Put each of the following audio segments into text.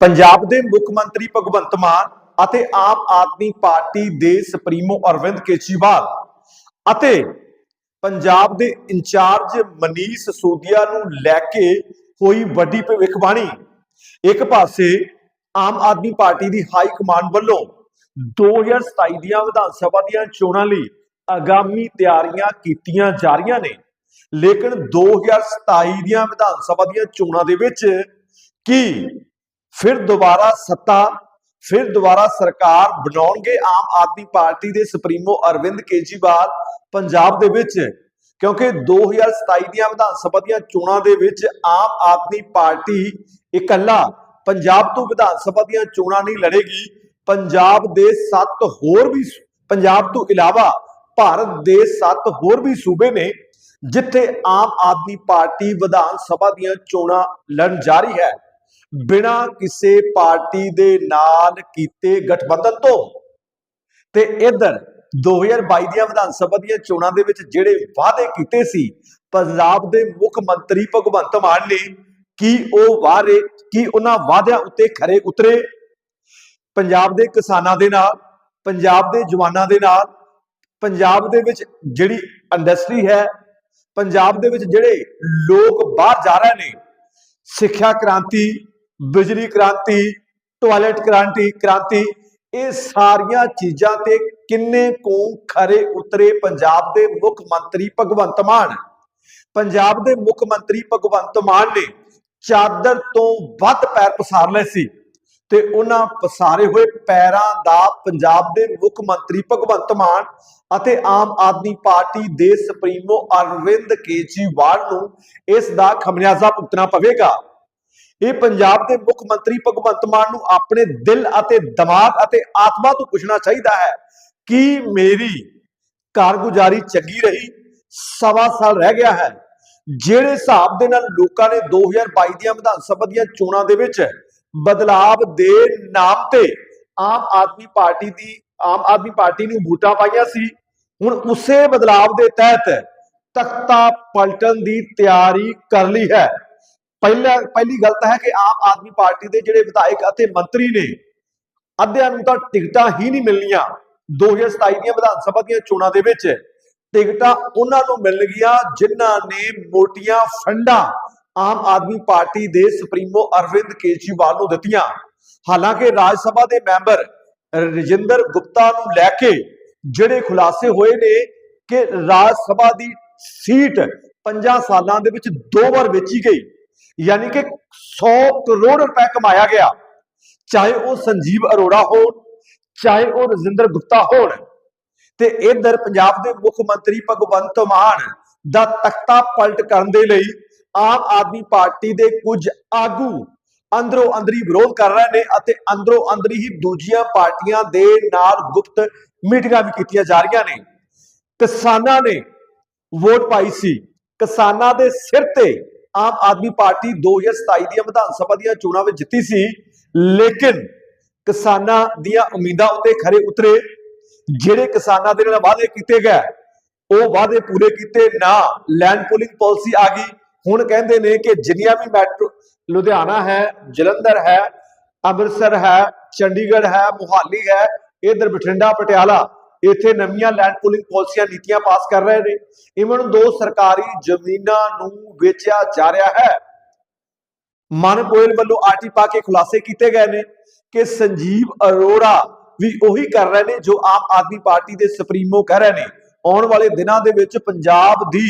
ਪੰਜਾਬ ਦੇ ਮੁੱਖ ਮੰਤਰੀ ਭਗਵੰਤ ਮਾਨ ਅਤੇ ਆਮ ਆਦਮੀ ਪਾਰਟੀ ਦੇ ਸੁਪਰੀਮੋ ਅਰਵਿੰਦ ਕੇਜਰੀਵਾਲ ਅਤੇ ਪੰਜਾਬ ਦੇ ਇੰਚਾਰਜ ਮਨੀਸ਼ ਸੋਦੀਆ ਨੂੰ ਲੈ ਕੇ ਹੋਈ ਵੱਡੀ ਭਵਿੱਖਬਾਣੀ। ਇੱਕ ਪਾਸੇ ਆਮ ਆਦਮੀ ਪਾਰਟੀ ਦੀ ਹਾਈ ਕਮਾਂਡ ਵੱਲੋਂ 2027 ਦੀਆਂ ਵਿਧਾਨ ਸਭਾ ਦੀਆਂ ਚੋਣਾਂ ਲਈ ਆਗਾਮੀ ਤਿਆਰੀਆਂ ਕੀਤੀਆਂ ਜਾ ਰਹੀਆਂ ਨੇ, ਲੇਕਿਨ 2027 ਦੀਆਂ ਵਿਧਾਨ ਸਭਾ ਦੀਆਂ ਚੋਣਾਂ ਦੇ ਵਿੱਚ ਕੀ ਫਿਰ ਦੁਬਾਰਾ ਸੱਤਾ, ਫਿਰ ਦੁਬਾਰਾ ਸਰਕਾਰ ਬਣਾਉਣਗੇ ਆਮ ਆਦਮੀ ਪਾਰਟੀ ਦੇ ਸੁਪਰੀਮੋ ਅਰਵਿੰਦ ਕੇਜਰੀਵਾਲ ਪੰਜਾਬ ਦੇ ਵਿੱਚ। ਕਿਉਂਕਿ 2027 ਦੀਆਂ ਵਿਧਾਨ ਸਭਾ ਦੀਆਂ ਚੋਣਾਂ ਦੇ ਵਿੱਚ ਆਮ ਆਦਮੀ ਪਾਰਟੀ ਇਕੱਲਾ ਪੰਜਾਬ ਤੋਂ ਵਿਧਾਨ ਸਭਾ ਦੀਆਂ ਚੋਣਾਂ ਨਹੀਂ ਲੜੇਗੀ। ਪੰਜਾਬ ਦੇ ਸੱਤ ਹੋਰ ਵੀ ਪੰਜਾਬ ਤੋਂ ਇਲਾਵਾ ਭਾਰਤ ਦੇ ਸੱਤ ਹੋਰ ਵੀ ਸੂਬੇ ਨੇ, ਜਿੱਥੇ ਆਮ ਆਦਮੀ ਪਾਰਟੀ ਵਿਧਾਨ ਸਭਾ ਦੀਆਂ ਚੋਣਾਂ ਲੜਨ ਜਾ ਰਹੀ ਹੈ। ਬਿਨਾਂ ਕਿਸੇ ਪਾਰਟੀ ਦੇ ਨਾਲ ਕੀਤੇ ਗਠਬੰਧਨ ਤੋਂ। ਤੇ ਇਧਰ 2022 ਦੀਆਂ ਵਿਧਾਨ ਸਭਾ ਦੀਆਂ ਚੋਣਾਂ ਦੇ ਵਿੱਚ ਜਿਹੜੇ ਵਾਅਦੇ ਕੀਤੇ ਸੀ, ਪੰਜਾਬ ਦੇ ਮੁੱਖ ਮੰਤਰੀ ਭਗਵੰਤ ਮਾਨ ਨੇ ਕੀ ਉਹ ਵਾਅਦੇ, ਕੀ ਉਹਨਾਂ ਵਾਅਦਿਆਂ ਉੱਤੇ ਖਰੇ ਉਤਰੇ? ਪੰਜਾਬ ਦੇ ਕਿਸਾਨਾਂ ਦੇ ਨਾਲ, ਪੰਜਾਬ ਦੇ ਜਵਾਨਾਂ ਦੇ ਨਾਲ, ਪੰਜਾਬ ਦੇ ਵਿੱਚ ਜਿਹੜੀ ਇੰਡਸਟਰੀ ਹੈ, ਪੰਜਾਬ ਦੇ ਵਿੱਚ ਜਿਹੜੇ ਲੋਕ ਬਾਹਰ ਜਾ ਰਹੇ ਨੇ, ਸਿੱਖਿਆ ਕ੍ਰਾਂਤੀ ਬਿਜਲੀ ਕ੍ਰਾਂਤੀ ਟਾਇਲਟ ਕ੍ਰਾਂਤੀ ਕ੍ਰਾਂਤੀ, ਇਹ ਸਾਰੀਆਂ ਚੀਜ਼ਾਂ ਤੇ ਕਿੰਨੇ ਕੁ ਖਰੇ ਉਤਰੇ ਪੰਜਾਬ ਦੇ ਮੁੱਖ ਮੰਤਰੀ ਭਗਵੰਤ ਮਾਨ? ਪੰਜਾਬ ਦੇ ਮੁੱਖ ਮੰਤਰੀ ਭਗਵੰਤ ਮਾਨ ਨੇ ਚਾਦਰ ਤੋਂ ਵੱਧ ਪੈਰ ਪਸਾਰ ਲਏ ਸੀ ਤੇ ਉਹਨਾਂ ਪਸਾਰੇ ਹੋਏ ਪੈਰਾਂ ਦਾ ਪੰਜਾਬ ਦੇ ਮੁੱਖ ਮੰਤਰੀ ਭਗਵੰਤ ਮਾਨ ਅਤੇ ਆਮ ਆਦਮੀ ਪਾਰਟੀ ਦੇ ਸੁਪਰੀਮੋ ਅਰਵਿੰਦ ਕੇਜਰੀਵਾਲ ਨੂੰ ਇਸ ਦਾ ਖਮਿਆਜ਼ਾ ਭੁਗਤਣਾ ਪਵੇਗਾ। ਇਹ ਪੰਜਾਬ ਦੇ ਮੁੱਖ ਮੰਤਰੀ ਭਗਵੰਤ ਮਾਨ ਨੂੰ ਆਪਣੇ ਦਿਲ ਅਤੇ ਦਿਮਾਗ ਅਤੇ ਆਤਮਾ ਤੋਂ ਪੁੱਛਣਾ ਚਾਹੀਦਾ ਹੈ ਕਿ ਮੇਰੀ ਕਾਰਗੁਜ਼ਾਰੀ ਚੰਗੀ ਰਹੀ, ਸਵਾ ਸਾਲ ਰਹਿ ਗਿਆ ਹੈ। ਜਿਹੜੇ ਹਿਸਾਬ ਦੇ ਨਾਲ ਲੋਕਾਂ ਨੇ 2022 ਦੀਆਂ ਵਿਧਾਨ ਸਭਾ ਦੀਆਂ ਚੋਣਾਂ ਦੇ ਵਿੱਚ ਬਦਲਾਵ ਦੇ ਨਾਮ ਤੇ ਆਮ ਆਦਮੀ ਪਾਰਟੀ ਦੀ, ਆਮ ਆਦਮੀ ਪਾਰਟੀ ਨੂੰ ਵੋਟਾਂ ਪਾਈਆਂ ਸੀ, ਹੁਣ ਉਸੇ ਬਦਲਾਵ ਦੇ ਤਹਿਤ ਤਖਤਾ ਪਲਟਣ ਦੀ ਤਿਆਰੀ ਕਰ ਲਈ ਹੈ। ਪਹਿਲਾ ਪਹਿਲੀ ਗੱਲ ਤਾਂ ਹੈ ਕਿ ਆਮ ਆਦਮੀ ਪਾਰਟੀ ਦੇ ਜਿਹੜੇ ਵਿਧਾਇਕ ਅਤੇ ਮੰਤਰੀ ਨੇ, ਅੱਧਿਆਂ ਨੂੰ ਤਾਂ ਟਿਕਟਾਂ ਹੀ ਨਹੀਂ ਮਿਲਣੀਆਂ। 2027 ਦੀਆਂ ਵਿਧਾਨ ਸਭਾ ਦੀਆਂ ਚੋਣਾਂ ਦੇ ਵਿੱਚ ਟਿਕਟਾਂ ਉਹਨਾਂ ਨੂੰ ਮਿਲਣਗੀਆਂ ਜਿਨ੍ਹਾਂ ਨੇ ਮੋਟੀਆਂ ਫੰਡਾਂ ਆਮ ਆਦਮੀ ਪਾਰਟੀ ਦੇ ਸੁਪਰੀਮੋ ਅਰਵਿੰਦ ਕੇਜਰੀਵਾਲ ਨੂੰ ਦਿੱਤੀਆਂ। ਹਾਲਾਂਕਿ ਰਾਜ ਸਭਾ ਦੇ ਮੈਂਬਰ ਰਜਿੰਦਰ ਗੁਪਤਾ ਨੂੰ ਲੈ ਕੇ ਜਿਹੜੇ ਖੁਲਾਸੇ ਹੋਏ ਨੇ ਕਿ ਰਾਜ ਸਭਾ ਦੀ ਸੀਟ 5 ਸਾਲਾਂ ਦੇ ਵਿੱਚ ਦੋ ਵਾਰ ਵੇਚੀ ਗਈ। ਯਾਨੀ ਕਿ 100 ਕਰੋੜ ਰੁਪਏ ਕਮਾਇਆ ਗਿਆ। ਚਾਹੇ ਉਹ ਸੰਜੀਵ ਅਰੋੜਾ ਹੋਣ, ਚਾਹੇ ਉਹ ਰਜਿੰਦਰ ਗੁਪਤਾ ਹੋਣ, ਤੇ ਇਧਰ ਪੰਜਾਬ ਦੇ ਮੁੱਖ ਮੰਤਰੀ ਭਗਵੰਤ ਮਾਨ ਦਾ ਤਖਤਾ ਪਲਟ ਕਰਨ ਦੇ ਲਈ ਆਮ ਆਦਮੀ ਪਾਰਟੀ ਦੇ ਕੁਝ ਆਗੂ ਅੰਦਰੋਂ ਅੰਦਰੀ ਵਿਰੋਧ ਕਰ ਰਹੇ ਨੇ ਅਤੇ ਅੰਦਰੋਂ ਅੰਦਰੀ ਹੀ ਦੂਜੀਆਂ ਪਾਰਟੀਆਂ ਦੇ ਨਾਲ ਗੁਪਤ ਮੀਟਿੰਗਾਂ ਵੀ ਕੀਤੀਆਂ ਜਾ ਰਹੀਆਂ ਨੇ। ਕਿਸਾਨਾਂ ਨੇ ਵੋਟ ਪਾਈ ਸੀ। ਕਿਸਾਨਾਂ ਦੇ ਸਿਰ ਤੇ ਆਮ ਆਦਮੀ ਪਾਰਟੀ 2027 ਦੀਆਂ ਵਿਧਾਨ ਸਭਾ ਦੀਆਂ ਚੋਣਾਂ ਵਿੱਚ ਜਿੱਤੀ ਸੀ, ਲੇਕਿਨ ਕਿਸਾਨਾਂ ਦੀਆਂ ਉਮੀਦਾਂ ਉੱਤੇ ਖਰੇ ਉਤਰੇ। ਜਿਹੜੇ ਕਿਸਾਨਾਂ ਦੇ ਨਾਲ ਵਾਅਦੇ ਕੀਤੇ ਗਏ, ਉਹ ਵਾਅਦੇ ਪੂਰੇ ਕੀਤੇ, ਨਾ ਲੈਂਡ ਪੂਲਿੰਗ ਪਾਲਿਸੀ ਆ ਗਈ। ਹੁਣ ਕਹਿੰਦੇ ਨੇ ਕਿ ਜਿੰਨੀਆਂ ਵੀ ਮੈਟਰੋ, ਲੁਧਿਆਣਾ ਹੈ, ਜਲੰਧਰ ਹੈ, ਅੰਮ੍ਰਿਤਸਰ ਹੈ, ਚੰਡੀਗੜ੍ਹ ਹੈ, ਮੁਹਾਲੀ ਹੈ, ਇਧਰ ਬਠਿੰਡਾ, ਪਟਿਆਲਾ ਇੱਥੇ ਨਵੀਆਂ ਲੈਂਡ ਪੂਲਿੰਗ ਪਾਲਿਸੀਆਂ ਨੀਤੀਆਂ ਪਾਸ ਕਰ ਰਹੇ ਨੇ। ਇਵਨ ਦੋ ਸਰਕਾਰੀ ਜ਼ਮੀਨਾਂ ਨੂੰ ਵੇਚਿਆ ਜਾ ਰਿਹਾ ਹੈ। ਮਨ ਗੋਇਲ ਵੱਲੋਂ ਆਰਟੀ ਪਾ ਕੇ ਖੁਲਾਸੇ ਕੀਤੇ ਗਏ ਨੇ ਕਿ ਸੰਜੀਵ ਅਰੋੜਾ ਵੀ ਉਹੀ ਕਰ ਰਹੇ ਨੇ ਜੋ ਆਮ ਆਦਮੀ ਪਾਰਟੀ ਦੇ ਸੁਪਰੀਮੋ ਕਹਿ ਰਹੇ ਨੇ। ਆਉਣ ਵਾਲੇ ਦਿਨਾਂ ਦੇ ਵਿੱਚ ਪੰਜਾਬ ਦੀ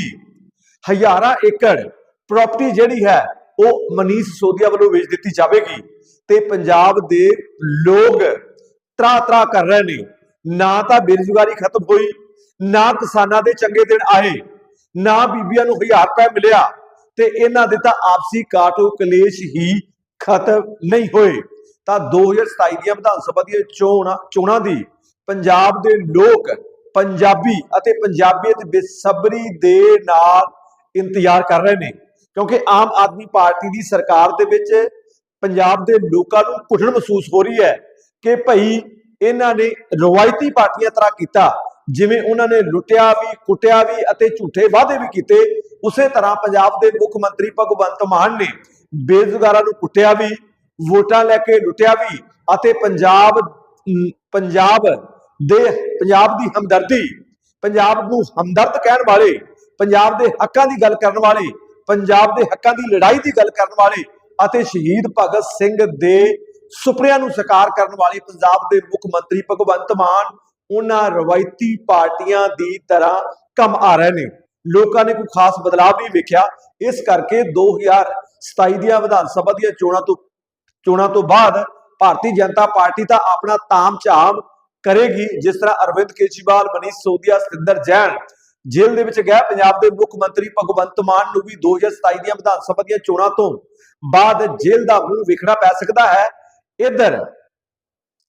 ਹਜ਼ਾਰਾਂ ਏਕੜ ਪ੍ਰਾਪਰਟੀ ਜਿਹੜੀ ਹੈ, ਉਹ ਮਨੀਸ਼ ਸੋਦੀਆ ਵੱਲੋਂ ਵੇਚ ਦਿੱਤੀ ਜਾਵੇਗੀ ਤੇ ਪੰਜਾਬ ਦੇ ਲੋਕ ਤਰਾ ਤਰਾ ਕਰ ਰਹੇ ਨੇ। ਨਾ ਤਾਂ ਬੇਰੁਜ਼ਗਾਰੀ ਖਤਮ ਹੋਈ, ਨਾ ਕਿਸਾਨਾਂ ਦੇ ਚੰਗੇ ਦਿਨ ਆਏ, ਨਾ ਬੀਬੀਆਂ ਨੂੰ 1000 ਰੁਪਏ ਮਿਲਿਆ ਤੇ ਇਹਨਾਂ ਦੇ ਤਾਂ ਆਪਸੀ ਕਾਟੋ ਕਲੇਸ਼ ਹੀ ਖਤਮ ਨਹੀਂ ਹੋਏ। ਤਾਂ 2027 ਦੀਆਂ ਵਿਧਾਨ ਸਭਾ ਦੀਆਂ ਚੋਣਾਂ ਚੋਣਾਂ ਦੀ ਪੰਜਾਬ ਦੇ ਲੋਕ ਪੰਜਾਬੀ ਅਤੇ ਪੰਜਾਬੀਅਤ ਬੇਸਬਰੀ ਦੇ ਨਾਲ ਇੰਤਜ਼ਾਰ ਕਰ ਰਹੇ ਨੇ, ਕਿਉਂਕਿ ਆਮ ਆਦਮੀ ਪਾਰਟੀ ਦੀ ਸਰਕਾਰ ਦੇ ਵਿੱਚ ਪੰਜਾਬ ਦੇ ਲੋਕਾਂ ਨੂੰ ਘੁਟਣ ਮਹਿਸੂਸ ਹੋ ਰਹੀ ਹੈ ਕਿ ਭਈ ਇਹਨਾਂ ਨੇ ਰਵਾਇਤੀ ਪਾਰਟੀਆਂ ਤਰ੍ਹਾਂ ਕੀਤਾ, ਜਿਵੇਂ ਉਹਨਾਂ ਨੇ ਲੁੱਟਿਆ ਵੀ, ਕੁੱਟਿਆ ਵੀ ਅਤੇ ਝੂਠੇ ਵਾਅਦੇ ਵੀ ਕੀਤੇ। ਉਸੇ ਤਰ੍ਹਾਂ ਪੰਜਾਬ ਦੇ ਮੁੱਖ ਮੰਤਰੀ ਭਗਵੰਤ ਮਾਨ ਨੇ ਬੇਰੁਜ਼ਗਾਰਾਂ ਨੂੰ ਕੁੱਟਿਆ ਵੀ, ਵੋਟਾਂ ਲੈ ਕੇ ਲੁੱਟਿਆ ਵੀ ਅਤੇ ਪੰਜਾਬ ਪੰਜਾਬ ਦੇ, ਪੰਜਾਬ ਦੀ ਹਮਦਰਦੀ, ਪੰਜਾਬ ਨੂੰ ਹਮਦਰਦ ਕਹਿਣ ਵਾਲੇ, ਪੰਜਾਬ ਦੇ ਹੱਕਾਂ ਦੀ ਗੱਲ ਕਰਨ ਵਾਲੇ, ਪੰਜਾਬ ਦੇ ਹੱਕਾਂ ਦੀ ਲੜਾਈ ਦੀ ਗੱਲ ਕਰਨ ਵਾਲੇ ਅਤੇ ਸ਼ਹੀਦ ਭਗਤ ਸਿੰਘ ਦੇ ਸੁਪਨਿਆਂ ਨੂੰ ਸਾਕਾਰ ਕਰਨ ਵਾਲੇ ਪੰਜਾਬ ਦੇ ਮੁੱਖ ਮੰਤਰੀ ਭਗਵੰਤ ਮਾਨ ਉਹਨਾਂ ਰਵਾਇਤੀ ਪਾਰਟੀਆਂ ਦੀ ਤਰ੍ਹਾਂ ਕੰਮ ਆ ਰਹੇ ਨੇ। ਲੋਕਾਂ ਨੇ ਕੋਈ ਖਾਸ ਬਦਲਾਅ ਨਹੀਂ ਵੇਖਿਆ। ਇਸ ਕਰਕੇ 2027 ਦੀਆਂ ਵਿਧਾਨ ਸਭਾ ਦੀਆਂ ਚੋਣਾਂ ਤੋਂ ਚੋਣਾਂ ਤੋਂ ਬਾਅਦ ਭਾਰਤੀ ਜਨਤਾ ਪਾਰਟੀ ਤਾਂ ਆਪਣਾ ਤਾਮ ਝਾਮ ਕਰੇਗੀ। ਜਿਸ ਤਰ੍ਹਾਂ ਅਰਵਿੰਦ ਕੇਜਰੀਵਾਲ, ਮਨੀਸ਼ ਸੋਦੀਆ ਸਤਿੰਦਰ ਜੈਨ ਜੇਲ੍ਹ ਦੇ ਵਿੱਚ ਗਿਆ ਪੰਜਾਬ ਦੇ ਮੁੱਖ ਮੰਤਰੀ ਭਗਵੰਤ ਮਾਨ ਨੂੰ ਵੀ 2027 ਦੀਆਂ ਵਿਧਾਨ ਸਭਾ ਦੀਆਂ ਚੋਣਾਂ ਤੋਂ ਬਾਅਦ ਜੇਲ੍ਹ ਦਾ ਮੂੰਹ ਵੇਖਣਾ ਪੈ ਸਕਦਾ ਹੈ। ਇਧਰ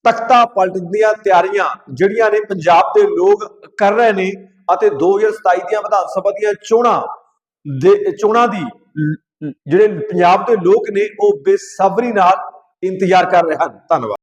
ਤਖਤਾ ਪਲਟਣ ਦੀਆਂ ਤਿਆਰੀਆਂ ਜਿਹੜੀਆਂ ਨੇ ਪੰਜਾਬ ਦੇ ਲੋਕ ਕਰ ਰਹੇ ਨੇ ਅਤੇ 2027 ਦੀਆਂ ਵਿਧਾਨ ਸਭਾ ਦੀਆਂ ਚੋਣਾਂ ਦੇ, ਚੋਣਾਂ ਦੀ ਜਿਹੜੇ ਪੰਜਾਬ ਦੇ ਲੋਕ ਨੇ ਉਹ ਬੇਸਬਰੀ ਨਾਲ ਇੰਤਜ਼ਾਰ ਕਰ ਰਹੇ ਹਨ। ਧੰਨਵਾਦ।